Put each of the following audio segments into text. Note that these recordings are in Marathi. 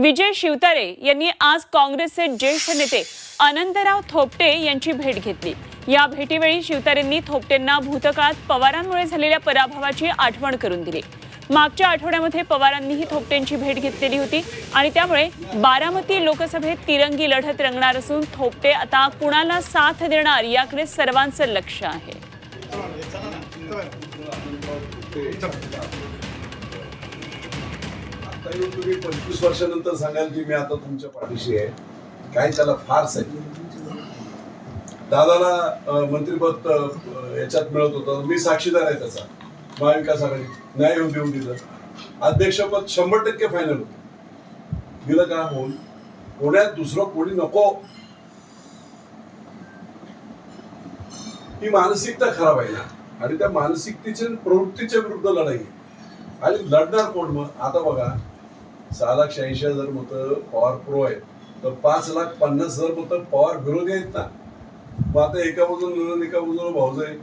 विजय शिवतारे यांनी आज काँग्रेसचे ज्येष्ठ नेते अनंतराव थोपटे यांची भेट घेतली या भेटीवेळी शिवतारेंनी थोपटेंना भूतकाळात पवारांमुळे झालेल्या पराभवाची आठवण करून दिली मागच्या आठवड्यामध्ये पवारांनीही थोपटेंची भेट घेतलेली होती आणि त्यामुळे बारामती लोकसभेत तिरंगी लढत रंगणार असून थोपटे आता कुणाला साथ देणार याकडे सर्वांचं लक्ष आहे येऊन तुम्ही पंचवीस वर्षानंतर सांगाल की मी आता तुमच्या पाठीशी आहे. काय त्याला फारच आहे दादाला मंत्रीपद याच्यात मिळत होतं. मी साक्षीदार आहे त्याचा. महाविकास आघाडी नाही येऊन देऊन दिलं. अध्यक्षपद शंभर टक्के फायनल होत. दिलं का? होऊन. पुण्यात दुसरं कोणी नको. ही मानसिकता खराब आहे ना. आणि त्या मानसिकतेच्या प्रवृत्तीच्या विरुद्ध लढाई. आणि लढणार कोण मग? आता बघा. सहा लाख शहाऐंशी हजार मतं पॉवर प्रो आहेत. तर पाच लाख पन्नास हजार मतं पॉवर विरोधी आहेत ना. मग आता एका बाजूला नंदन एका बाजूला भाऊज आहे.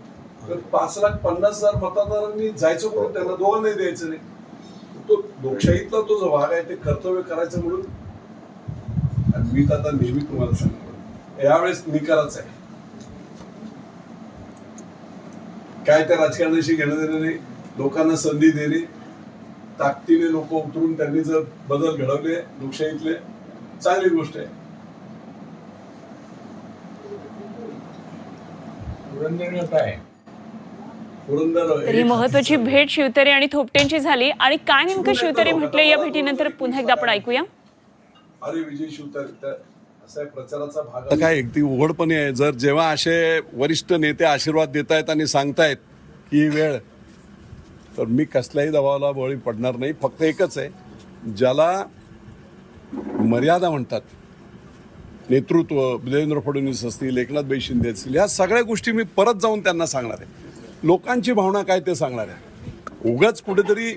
तर पाच लाख पन्नास हजार मतदारांनी जायचं करून त्यांना दोघांनाही द्यायचं नाही. तो लोकशाहीतला तो जो भाग आहे ते कर्तव्य करायचं म्हणून. आणि मी तर आता नेहमी तुम्हाला सांगतो. यावेळेस निकालाच आहे. काय त्या राजकारणाशी घेणं देणं नाही. लोकांना संधी देणे. ताकदीने लोक उतरून त्यांनी जर बदल घडवले लोकशाहीतले चांगली गोष्ट आहे. तर ही महत्वाची भेट शिवतारे आणि थोपटेंची झाली. आणि काय नेमकं शिवतारे म्हटले या भेटीनंतर पुन्हा एकदा आपण ऐकूया. अरे विजय शिवतारे प्रचाराचा भाग काय ती उघडपणे आहे. जर जेव्हा असे वरिष्ठ नेते आशीर्वाद देत आहेत आणि सांगतायत की ही वेळ तर मी कसल्याही दबावाला बळी पडणार नाही. फक्त एकच आहे ज्याला मर्यादा म्हणतात नेतृत्व देवेंद्र फडणवीस असतील एकनाथभाई शिंदे असतील ह्या सगळ्या गोष्टी मी परत जाऊन त्यांना सांगणार आहे. लोकांची भावना काय ते सांगणार आहे. उगाच कुठेतरी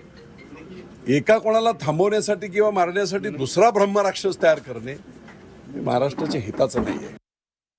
एका कोणाला थांबवण्यासाठी किंवा मारण्यासाठी दुसरा ब्रह्मराक्षस तयार करणे हे महाराष्ट्राच्या हिताचं नाही आहे